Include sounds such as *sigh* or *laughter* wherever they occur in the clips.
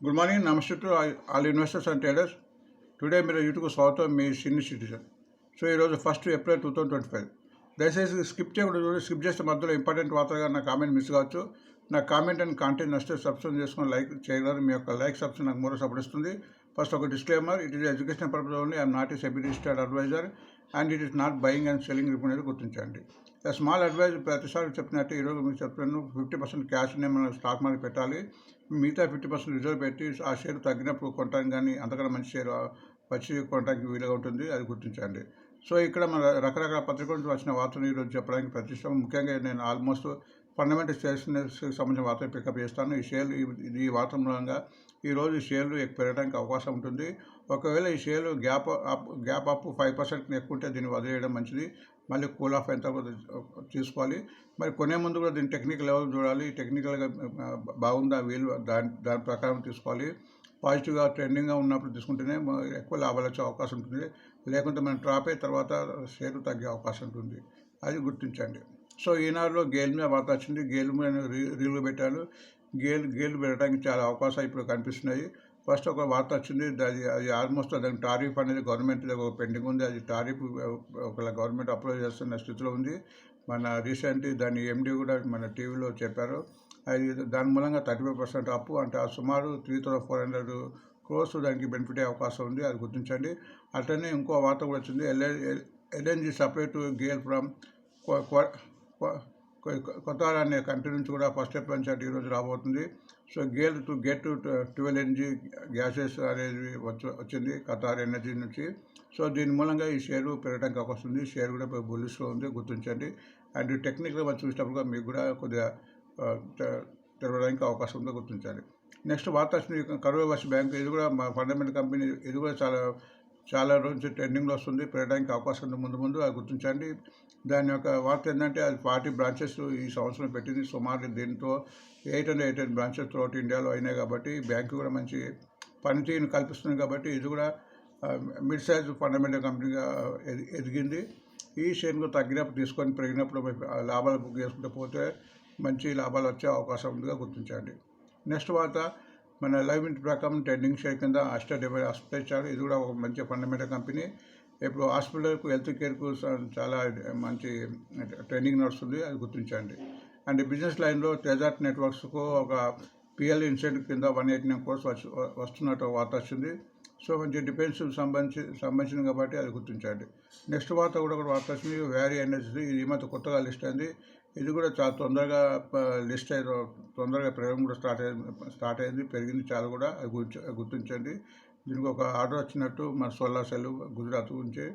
Good morning namaste to all investors and traders today మీరు YouTube స్వాగతం మీ senior citizen so ఈరోజు first April two thousand twenty five దయచేసి skip చేయకుండా చూడండి. స్కిప్ చేస్తే మధ్యలో ఇంపార్టెంట్ వార్తగా నా కామెంట్ మిస్ కావచ్చు. నా కామెంట్ అండ్ కాంటెంట్ నచ్చితే సబ్స్క్రైబ్ చేసుకొని లైక్ చేయగలరు. మీ యొక్క లైక్ సబ్స్క్రైబ్ నాకు మూడో సపోర్ట్ ఇస్తుంది. ఫస్ట్ ఒక disclaimer it is education purpose only I'm not ఈ SEBI registered adviser and it is not buying and selling report అనేది గుర్తించండి. స్మాల్ అడ్వైజ్ ప్రతిసారి చెప్పినట్టు ఈరోజు మీకు చెప్తున్నాను. ఫిఫ్టీ పర్సెంట్ క్యాష్ని మనం స్టాక్ మార్కెట్ పెట్టాలి. మిగతా ఫిఫ్టీ పర్సెంట్ రిజర్వ్ పెట్టి ఆ షేర్ తగ్గినప్పుడు కొనడానికి కానీ అంతకన్నా మంచి షేర్ వచ్చి కొనడానికి వీలుగా ఉంటుంది అది గుర్తించండి. సో ఇక్కడ మన రకరకాల పత్రికల నుంచి వచ్చిన వార్తలు ఈరోజు చెప్పడానికి ప్రతిష్టం. ముఖ్యంగా నేను ఆల్మోస్ట్ ఫండమెంటల్ షేర్స్కి సంబంధించిన వార్తలు పికప్ చేస్తాను. ఈ షేర్లు ఈ- వార్త మూలంగా ఈరోజు ఈ షేర్లు ఎక్కువ పెరగడానికి అవకాశం ఉంటుంది. ఒకవేళ ఈ షేర్లు gap up gap up five percent ఎక్కువ ఉంటే దీన్ని వదిలేయడం మంచిది. మళ్ళీ కూల్ ఆఫ్ ఎంత తర్వాత తీసుకోవాలి మరి కొనే ముందు కూడా దీని టెక్నికల్ లెవెల్ చూడాలి. టెక్నికల్గా బాగుందా వీలు దాని దాని ప్రకారం తీసుకోవాలి. పాజిటివ్గా ట్రెండింగ్గా ఉన్నప్పుడు తీసుకుంటేనే ఎక్కువ లాభాలు వచ్చే అవకాశం ఉంటుంది. లేకుంటే మనం డ్రాప్ అయిన తర్వాత షేర్ తగ్గే అవకాశం ఉంటుంది. అది గుర్తించండి. సో ఈనాడులో గేల్ మీద వార్త వచ్చింది. గేల్ మీద రీ రీలు పెట్టాను గేల్ గేల్ పెట్టడానికి చాలా అవకాశాలు ఇప్పుడు కనిపిస్తున్నాయి. ఫస్ట్ ఒక వార్త వచ్చింది అది అది ఆల్మోస్ట్ దాని టారిఫ్ అనేది గవర్నమెంట్ ఒక పెండింగ్ ఉంది అది టారిఫ్ ఒకవేళ గవర్నమెంట్ అప్రూవ్ చేస్తున్న స్థితిలో ఉంది. మన రీసెంట్ దాని ఎండి కూడా మన టీవీలో చెప్పారు. అది దాని మూలంగా థర్టీ ఫైవ్ పర్సెంట్ అప్పు అంటే ఆ సుమారు three thousand four hundred crores దానికి బెనిఫిట్ అయ్యే అవకాశం ఉంది అది గుర్తించండి. అట్లనే ఇంకో వార్త కూడా వచ్చింది LN LNG separate to GAIL from కొత్త అనే కంట్రీ నుంచి కూడా ఫస్ట్ ఎప్రిల్ నుంచి అటు ఈరోజు రాబోతుంది. So GAIL to get to twelve NG gases అనేది వచ్చింది కతార్ ఎనర్జీ నుంచి. సో దీని మూలంగా ఈ షేర్ పెరగడానికి అవకాశం ఉంది. షేర్ కూడా బుల్లిస్లో ఉంది గుర్తించండి. అండ్ టెక్నికల్గా మనం చూసినప్పుడు మీకు కూడా కొద్దిగా తెరవడానికి అవకాశం ఉందో గుర్తించాలి నెక్స్ట్ వార్త వచ్చింది కరూర్ వర్ష బ్యాంక్ ఇది కూడా మా ఫండమెంటల్ కంపెనీ ఇది కూడా చాలా చాలా రోజు ట్రెండింగ్లో వస్తుంది. పెరగడానికి అవకాశం ఉంది. ముందు ముందు అది గుర్తించండి. దాని యొక్క వార్త ఏంటంటే అది ఫార్టీ బ్రాంచెస్ ఈ సంవత్సరం పెట్టింది. సుమారు దీంతో eight hundred eight hundred branches throughout ఇండియాలో అయినాయి కాబట్టి బ్యాంకు కూడా మంచి పనితీరుని కల్పిస్తుంది కాబట్టి ఇది కూడా మిడ్ సైజ్ ఫండమెంటల్ కంపెనీగా ఎది- ఎదిగింది. ఈ షేర్ను తగ్గినప్పుడు తీసుకొని పెరిగినప్పుడు లాభాలు బుక్ చేసుకుంటే పోతే మంచి లాభాలు వచ్చే అవకాశం ఉందిగా గుర్తించండి. నెక్స్ట్ వార్త మన లైవ్ ప్రకారం ట్రెండింగ్ షేర్ కింద ఆస్టర్ డెబ్బై హాస్పిటల్ ఇచ్చారు. ఇది కూడా ఒక మంచి ఫండమెంటల్ కంపెనీ ఇప్పుడు హాస్పిటల్కు హెల్త్ కేర్కు చాలా మంచి ట్రైనింగ్ నడుస్తుంది. అది గుర్తించండి. అండ్ బిజినెస్ లైన్లో తేజాట్ నెట్వర్క్స్కు ఒక పిఎల్ ఇన్సెంట్ కింద వన్ ఎయిటీ నైన్ కోర్స్ వచ్చి వస్తున్నట్టు వార్త వచ్చింది. సో మంచి డిఫెన్స్ సంబంధించి సంబంధించింది కాబట్టి అది గుర్తించండి. నెక్స్ట్ వార్త కూడా ఒక వార్త వచ్చింది. వ్యారీ ఎనర్జీ ఇది ఈ మధ్య కొత్తగా లిస్ట్ అయింది. ఇది కూడా చాలా తొందరగా లిస్ట్ అయ్యి తొందరగా ప్రయోగం కూడా స్టార్ట్ అయింది స్టార్ట్ అయింది పెరిగింది చాలా కూడా. అది గుర్తించండి. దీనికి ఒక ఆర్డర్ వచ్చినట్టు మన సోలార్ సెల్ గుజరాత్ గురించి.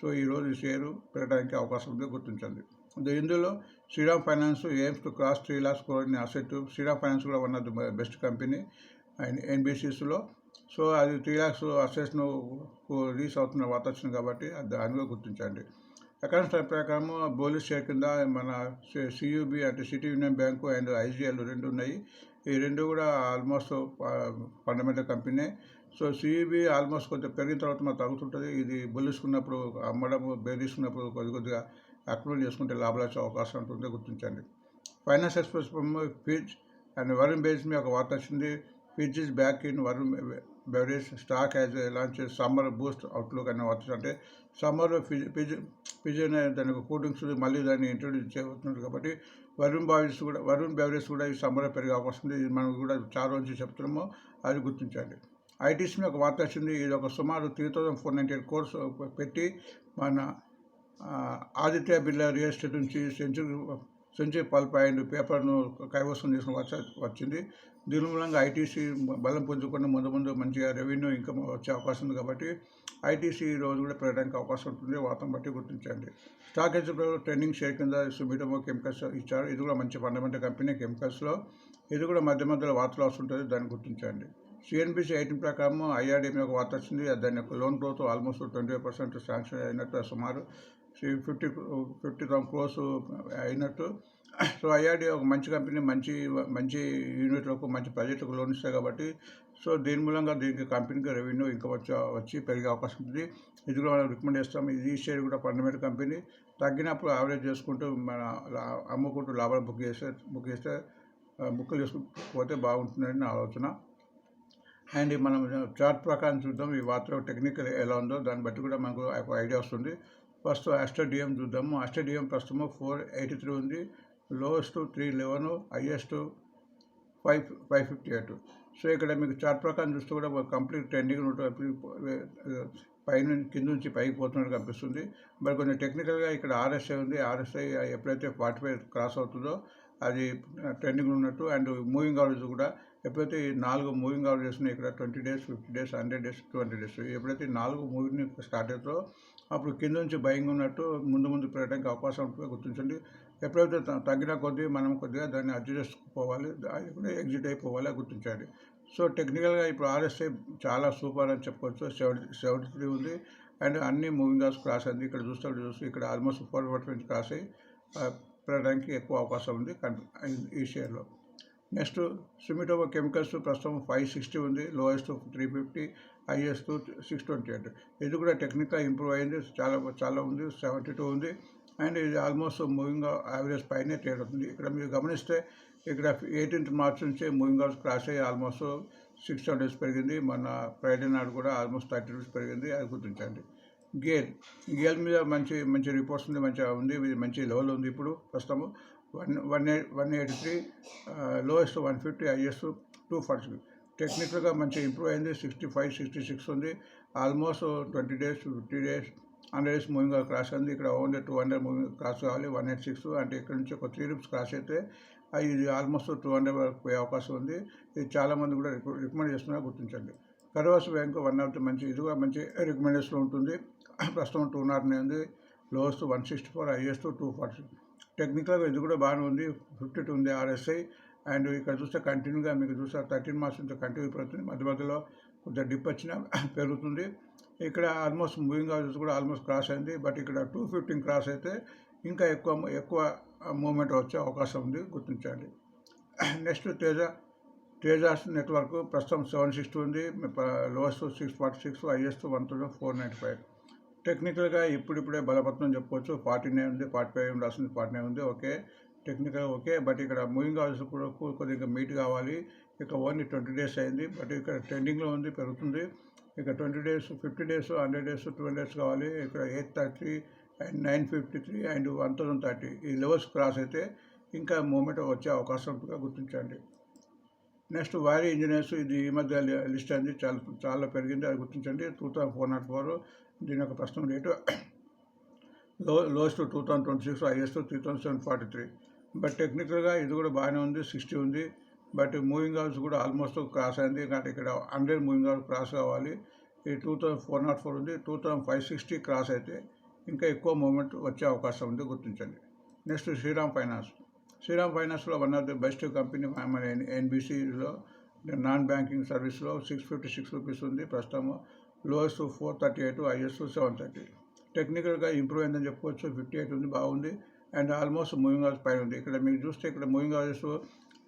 సో ఈరోజు ఈ షేరు పెరగడానికి అవకాశం ఉంది గుర్తించండి. ఇందులో Shriram Finance aims to cross three lakhs కోరిన అసెట్ శ్రీరామ్ ఫైనాన్స్ కూడా one of the best company. And ఎన్బిసిస్లో. So అది త్రీ లాక్స్ అసెట్స్ను రీచ్ అవుతున్న వార్త వచ్చింది కాబట్టి దానిలో దాన్ని కూడా గుర్తించండి. అకౌంట్స్ ప్రకారం బోలీస్ షేర్ కింద మన సియూబి అంటే city union bank and IGL రెండు ఉన్నాయి. ఈ రెండు కూడా almost fundamental company so CEB almost కొంచెం పెరిగిన తర్వాత మనకు తగ్గుతుంటుంది. ఇది బొల్లిసుకున్నప్పుడు అమ్మడం బేరీసుకున్నప్పుడు కొద్ది కొద్దిగా అక్రూవల్ చేసుకుంటే లాభాలు వచ్చే అవకాశం ఉంటుంది గుర్తించండి. Finance express fizz and Varun base మీద ఒక వార్త వచ్చింది. Fizz is back in Varun beverage stock as launch summer boost outlook అనే వార్త అంటే సమ్మర్లో ఫిజ్ ఫిజ్ ఫిజ్ అనే దానికి కూల్ డ్రింక్స్ మళ్ళీ దాన్ని ఇంట్రొడ్యూస్ చేయబోతున్నారు కాబట్టి వరుణ్ బావిస్ కూడా వరుణ్ బెవరేజ్ కూడా ఈ సమ్మర్లో పెరిగే అవకాశం ఉంది. ఇది మనం కూడా చాలా రోజు చెప్తున్నామో. అది గుర్తించండి. ఐటీసీని మీద ఒక వార్త వచ్చింది. ఇది ఒక సుమారు three thousand four ninety eight crores పెట్టి మన ఆదిత్య బిర్లా రియల్ ఎస్టేట్ నుంచి సెంచురీ సెంచురీ పల్ప్ అండ్ పేపర్ను కైవసం చేసిన వచ్చ వచ్చింది. దీని మూలంగా ఐటీసీ బలం పుంజుకుని ముందు ముందు మంచిగా రెవెన్యూ ఇన్కమ్ వచ్చే అవకాశం ఉంది కాబట్టి ఐటీసీ రోజు కూడా పెరగడానికి అవకాశం ఉంటుంది. వాతం బట్టి గుర్తించండి. స్టాక్ ఎక్స్చేంజ్ ట్రెండింగ్ షేర్ కింద సుమిటమో కెమికల్స్ ఇచ్చారు. ఇది కూడా మంచి ఫండమెంటల్ కంపెనీ కెమికల్స్లో. ఇది కూడా మధ్య మధ్యలో వార్తలు వస్తుంటుంది దాన్ని గుర్తించండి. సిఎన్బిసి ఐటీ ప్రకారం ఐఆర్డీఎం ఒక వార్త వచ్చింది. దాని యొక్క loan growth almost twenty five percent sanction అయినట్టు సుమారు ఫిఫ్టీ ఫిఫ్టీ థౌసండ్ క్రోస్ అయినట్టు. సో ఐఆర్డీ ఒక మంచి కంపెనీ మంచి మంచి యూనిట్లకు మంచి ప్రాజెక్టులకు లోన్ ఇస్తాయి కాబట్టి సో దీని మూలంగా దీనికి కంపెనీకి రెవెన్యూ ఇంకా వచ్చి వచ్చి పెరిగే అవకాశం ఉంటుంది ఇది కూడా మనం రికమెండ్ చేస్తాం. ఇది ఈ షేర్ కూడా ఫండమెంటల్ కంపెనీ. తగ్గినప్పుడు యావరేజ్ చేసుకుంటూ మన లా- అమ్ముకుంటూ లాభాలు బుక్ చేస్తే బుక్ చేస్తే బుక్ బుక్కులు చేసుకుంటూ పోతే బాగుంటుందని నా ఆలోచన. అండ్ మనం చార్ట్ ప్రకారం చూద్దాం ఈ వార్తలో టెక్నికల్ ఎలా ఉందో దాన్ని బట్టి కూడా మనకు ఐడియా వస్తుంది. ఫస్ట్ అస్టడియం చూద్దాము. అస్టడియం ప్రస్తుతం ఫోర్ ఎయిటీ త్రీ ఉంది. Lowest three eleven highest five five fifty eight. So ఇక్కడ మీకు చార్ట్ ప్రకారం చూస్తే కూడా కంప్లీట్ ట్రెండింగ్ ఉంటుంది పైన కింద నుంచి పైకి పోతున్నట్టు కనిపిస్తుంది. మరి కొంచెం టెక్నికల్గా ఇక్కడ ఆర్ఎస్ఐ ఉంది. ఆర్ఎస్ఐ ఎప్పుడైతే ఫార్టీ ఫైవ్ క్రాస్ అవుతుందో అది ట్రెండింగ్ ఉన్నట్టు అండ్ మూవింగ్ అవరేజ్ కూడా ఎప్పుడైతే ఈ నాలుగు మూవింగ్ అవుట్ చేస్తున్నాయి ఇక్కడ twenty days fifty days hundred days two hundred days ఎప్పుడైతే నాలుగు మూవింగ్ స్టార్ట్ అవుతుందో అప్పుడు కింద నుంచి భయంగా ఉన్నట్టు ముందు ముందు పెరగడానికి అవకాశం ఉంటుంది గుర్తించండి. ఎప్పుడైతే తగ్గిన కొద్దీ మనం కొద్దిగా దాన్ని అడ్జస్ట్ చేసుకుపోవాలి అది కూడా ఎగ్జిట్ అయిపోవాలి గుర్తించాలి సో టెక్నికల్గా ఇప్పుడు ఆర్ఎస్ఐ చాలా సూపర్ అని చెప్పుకోవచ్చు. సెవెంటీ సెవెంటీ త్రీ ఉంది. అండ్ అన్ని మూవింగ్ ఆర్స్ క్రాస్ అయింది. ఇక్కడ చూస్తే చూస్తే ఇక్కడ ఆల్మోస్ట్ ఫోర్ నుంచి క్రాస్ అయ్యి పెరగడానికి ఎక్కువ అవకాశం ఉంది ఈ షేర్లో నెక్స్ట్ సుమిటోమో కెమికల్స్ ప్రస్తుతం ఫైవ్ సిక్స్టీ ఉంది lowest three fifty highest six twenty eight. ఇది కూడా టెక్నికల్ ఇంప్రూవ్ అయింది చాలా చాలా ఉంది సెవెంటీ టూ ఉంది. అండ్ ఇది ఆల్మోస్ట్ మూవింగ్ యావరేజ్ పైనే ట్రేడ్ అవుతుంది. ఇక్కడ మీరు గమనిస్తే ఇక్కడ ఎయిటీన్త్ మార్చ్ నుంచి మూవింగ్ అవర్స్ క్రాస్ అయ్యి ఆల్మోస్ట్ సిక్స్ హండ్రెడ్స్ పెరిగింది. మన ఫ్రైడే నాడు కూడా ఆల్మోస్ట్ థర్టీ రూపీస్ పెరిగింది అది గుర్తించండి. గేల్ గేల్ మీద మంచి మంచి రిపోర్ట్స్ ఉంది మంచిగా ఉంది ఇది మంచి లెవెల్ ఉంది ఇప్పుడు ప్రస్తుతము. One one eight one eighty three lowest one fifty highest two forty. టెక్నికల్గా మంచి ఇంప్రూవ్ అయింది. సిక్స్టీ ఫైవ్ సిక్స్టీ సిక్స్ ఉంది. Almost twenty days fifty days hundred days moving cross అయింది. ఇక్కడ only two hundred moving cross కావాలి. One eight six అంటే ఇక్కడ నుంచి ఒక త్రీ రూప్స్ క్రాస్ అయితే ఇది ఆల్మోస్ట్ టూ హండ్రెడ్ వరకు పోయే అవకాశం ఉంది. ఇది చాలామంది కూడా రిక- రికమెండ్ చేస్తున్నారు గుర్తించండి. కరోస్ బ్యాంక్ వన్ ఆఫ్ ది మంచి ఇది కూడా మంచి రికమెండేషన్ ఉంటుంది. *clears throat* ప్రస్తుతం టూ నాట్ నైన్ ఉంది. Lowest one sixty four highest two forty. టెక్నికల్గా ఇది కూడా బాగానే ఉంది. ఫిఫ్టీ టూ ఉంది ఆర్ఎస్ఐ. అండ్ ఇక్కడ చూస్తే కంటిన్యూగా మీకు చూస్తే థర్టీన్ మార్క్స్ నుంచి కంటిన్యూ పెరుగుతుంది మధ్య మధ్యలో కొంచెం డిప్ వచ్చినా *laughs* పెరుగుతుంది. ఇక్కడ ఆల్మోస్ట్ మూవింగ్ అవరేజ్ కూడా ఆల్మోస్ట్ క్రాస్ అయింది. బట్ ఇక్కడ టూ ఫిఫ్టీన్ క్రాస్ అయితే ఇంకా ఎక్కువ ఎక్కువ మూమెంట్ వచ్చే అవకాశం ఉంది. గుర్తించండి. *clears throat* Next Teja Tejas network. ప్రస్తుతం సెవెన్ సిక్స్టీ ఉంది. Lowest six forty six highest one thousand four ninety five. టెక్నికల్గా ఇప్పుడిప్పుడే బలపత్రం చెప్పుకోవచ్చు. ఫార్టీ నైన్ ఉంది ఫార్టీ ఫైవ్ రాసింది ఫార్టీ నైన్ ఉంది ఓకే. టెక్నికల్ ఓకే బట్ ఇక్కడ మూవింగ్ కావాల్సిన కూడా కొద్దిగా మీట్ కావాలి. ఇక ఓన్లీ ట్వంటీ డేస్ అయింది బట్ ఇక్కడ ట్రెండింగ్లో ఉంది పెరుగుతుంది. ఇక twenty days fifty days hundred days twenty days కావాలి. ఇక్కడ eight thirty and nine fifty three and one thousand thirty. ఈ లెవెల్స్ క్రాస్ అయితే ఇంకా మూమెంట్ వచ్చే అవకాశం ఉంటుందిగా గుర్తించండి. నెక్స్ట్ వారీ ఇంజనీర్స్ ఇది ఈ మధ్య లిస్ట్ అయింది. చాలా చాలా పెరిగింది అది గుర్తించండి. Two thousand four not four దీని యొక్క ప్రస్తుతం రేటు లో lowest two thousand twenty six highest three thousand seven forty three but టెక్నికల్గా ఇది కూడా బాగానే ఉంది సిక్స్టీ ఉంది. బట్ మూవింగ్ అవర్స్ కూడా ఆల్మోస్ట్ క్రాస్ అయింది. కాబట్టి ఇక్కడ హండ్రెడ్ మూవింగ్ అవర్స్ క్రాస్ కావాలి. ఈ two thousand four not four ఉంది. Two thousand five sixty cross అయితే ఇంకా ఎక్కువ మూమెంట్ వచ్చే అవకాశం ఉంది. గుర్తించండి. నెక్స్ట్ శ్రీరామ్ ఫైనాన్స్ శ్రీరామ్ ఫైనాన్స్లో one of the best company మన ఎన్బిసిలో నాన్ బ్యాంకింగ్ సర్వీస్లో సిక్స్ ఫిఫ్టీ సిక్స్ రూపీస్ ఉంది ప్రస్తుతం lowest four thirty eight highest seven thirty. టెక్నికల్గా ఇంప్రూవ్ అయిందని చెప్పుకోవచ్చు ఫిఫ్టీ ఎయిట్ ఉంది బాగుంది. అండ్ ఆల్మోస్ట్ మూవింగ్ అవర్స్ పైన ఉంది. ఇక్కడ మీకు చూస్తే ఇక్కడ moving averages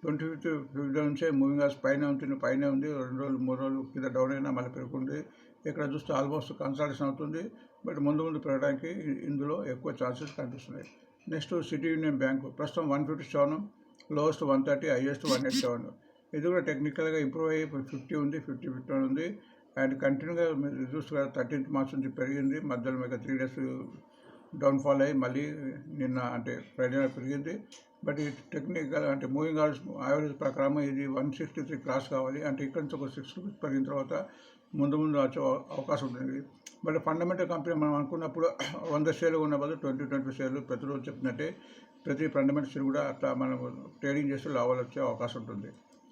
twenty fifty fifth నుంచే మూవింగ్ అవర్స్ పైన ఉంటుంది పైన ఉంది రెండు రోజులు మూడు రోజులు కింద డౌన్ అయినా మళ్ళీ పెరుగుతుంది ఇక్కడ చూస్తే ఆల్మోస్ట్ కన్సల్టేషన్ అవుతుంది బట్ ముందు ముందు పెరగడానికి ఇందులో ఎక్కువ ఛాన్సెస్ కనిపిస్తున్నాయి. నెక్స్ట్ సిటీ యూనియన్ బ్యాంకు ప్రస్తుతం one fifty seven lowest one thirty highest one eight seven. ఇది కూడా టెక్నికల్గా ఇంప్రూవ్ అయ్యి ఫిఫ్టీ ఉంది ఫిఫ్టీ ఫిఫ్టీ ఉంది. అండ్ కంటిన్యూగా మీరు చూస్తున్నారు థర్టీన్త్ మార్చ్ నుంచి పెరిగింది. మధ్యలో మీకు త్రీ డేస్ డౌన్ఫాల్ అయ్యి మళ్ళీ నిన్న అంటే ఫ్రైడే పెరిగింది. బట్ ఈ టెక్నికల్ అంటే మూవింగ్ అవర్స్ యావరేజ్ ప్రకారం ఇది వన్ సిక్స్టీ త్రీ క్రాస్ కావాలి. అంటే ఇక్కడ నుంచి ఒక సిక్స్ రూపీస్ పెరిగిన తర్వాత ముందు ముందు వచ్చే అవకాశం ఉంటుంది. బట్ ఫండమెంటల్ కంపెనీ మనం అనుకున్నప్పుడు వంద షేర్లు ఉన్న బదులు ట్వంటీ ట్వంటీ షేర్లు ప్రతిరోజు చెప్పినట్టే ప్రతి ఫండమెంటల్ షేర్ కూడా అట్లా మనం ట్రేడింగ్ చేస్తే లాభాలు వచ్చే అవకాశం ఉంటుంది.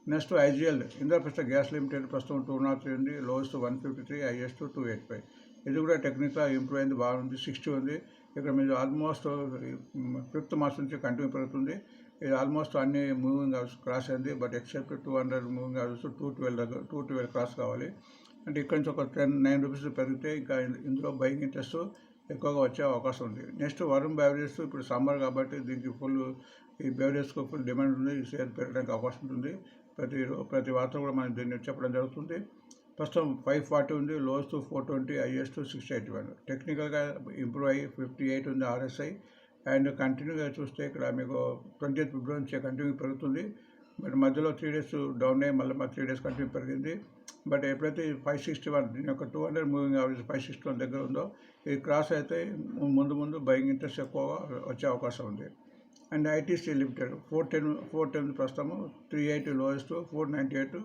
Next IGL Indraprastha Gas Limited ప్రస్తుతం టూ నాట్ త్రీ ఉంది lowest one fifty three highest two eight five. ఇది కూడా టెక్నికల్ ఇంప్రూవ్ అయింది బాగుంది సిక్స్టీ ఉంది. ఇక్కడ మీరు ఆల్మోస్ట్ ఫిఫ్త్ మార్చ్ నుంచి కంటిన్యూ పెరుగుతుంది. ఇది ఆల్మోస్ట్ అన్ని మూవింగ్ అవర్స్ క్రాస్ అయింది but except two hundred moving averages two twelve దగ్గర టూ ట్వెల్వ్ క్రాస్ కావాలి. అంటే ఇక్కడ నుంచి ఒక టెన్ నైన్ రూపీస్ పెరిగితే ఇంకా ఇందులో బయింగ్ ఇంట్రెస్ట్ ఎక్కువగా వచ్చే అవకాశం ఉంది. నెక్స్ట్ వరుణ్ బెవరేజెస్ ఇప్పుడు సమ్మర్ కాబట్టి దీనికి ఫుల్ ఈ బెవరేజ్కి ఫుల్ డిమాండ్ ఉంది ఈ షేర్ పెరగడానికి అవకాశం ఉంటుంది. ప్రతి ప్రతి వార్త కూడా మనం దీన్ని చెప్పడం జరుగుతుంది. ప్రస్తుతం ఫైవ్ ఫార్టీ ఉంది lowest four twenty highest six eighty one. టెక్నికల్గా ఇంప్రూవ్ అయ్యి ఫిఫ్టీ ఎయిట్ ఉంది ఆర్ఎస్ఐ. అండ్ కంటిన్యూగా చూస్తే ఇక్కడ మీకు ట్వంటీ ఎయిత్ ఫిబ్రవరి నుంచి కంటిన్యూ పెరుగుతుంది. బట్ మధ్యలో త్రీ డేస్ డౌన్ అయ్యి మళ్ళీ మా త్రీ డేస్ కంటిన్యూ పెరిగింది. బట్ ఎప్పుడైతే ఫైవ్ సిక్స్టీ వన్ దీని యొక్క two hundred moving average five sixty one దగ్గర ఉందో ఇది క్రాస్ అయితే ముందు ముందు బయింగ్ ఇంట్రెస్ట్ ఎక్కువగా వచ్చే అవకాశం ఉంది. And ITC Limited. Four ten four ten ప్రస్తుతము three eighty lowest four ninety eight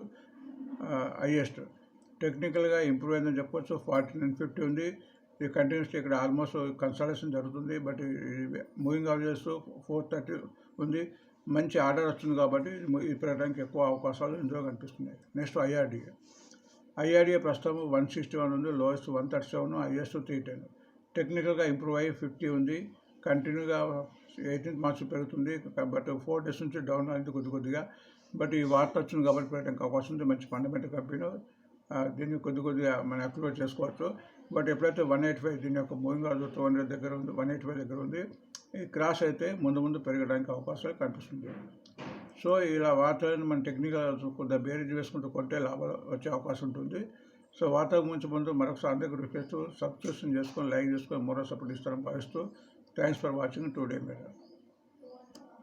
highest. టెక్నికల్గా ఇంప్రూవ్ అయిందని చెప్పొచ్చు. ఫార్టీ నైన్ ఫిఫ్టీ ఉంది. ఇది కంటిన్యూస్లీ ఇక్కడ ఆల్మోస్ట్ కన్సల్టేషన్ జరుగుతుంది. But moving averages four thirty ఉంది. మంచి ఆర్డర్ వస్తుంది కాబట్టి ఈ పెరగడానికి ఎక్కువ అవకాశాలు ఇందులో కనిపిస్తున్నాయి. Next IRDA. ఐఆర్డిఏ ప్రస్తుతం వన్ సిక్స్టీ వన్ ఉంది. Lowest one thirty seven highest three ten. టెక్నికల్గా ఇంప్రూవ్ అయ్యి ఫిఫ్టీ ఉంది. కంటిన్యూగా ఎయిటీన్త్ మార్చ్ పెరుగుతుంది బట్ ఫోర్ డేస్ నుంచి డౌన్ అయింది కొద్ది కొద్దిగా. బట్ ఈ వార్త వచ్చింది కాబట్టి పెట్టడానికి అవకాశం ఉంది మంచి ఫండమెంటల్ కంపెనీ దీన్ని కొద్ది కొద్దిగా మనం అప్లోడ్ చేసుకోవచ్చు. బట్ ఎప్పుడైతే వన్ ఎయిట్ ఫైవ్ దీని యొక్క మూవింగ్ ఆర్డర్ టూ హండ్రెడ్ దగ్గర ఉంది వన్ ఎయిట్ ఫైవ్ దగ్గర ఉంది ఈ క్రాస్ అయితే ముందు ముందు పెరగడానికి అవకాశాలు కనిపిస్తుంది. సో ఇలా వార్తలను మన టెక్నికల్ కొద్దిగా బేరేజ్ వేసుకుంటూ కొంటే లాభాలు వచ్చే అవకాశం ఉంటుంది. సో వార్త గురించి ముందు మరొకసారి అందరికీ రిక్వెస్ట్ సబ్స్క్రిప్షన్ చేసుకొని లైక్ చేసుకొని మరో సపోర్ట్ ఇస్తారని భావిస్తూ థ్యాంక్స్ ఫర్ వాచింగ్ టుడే మీద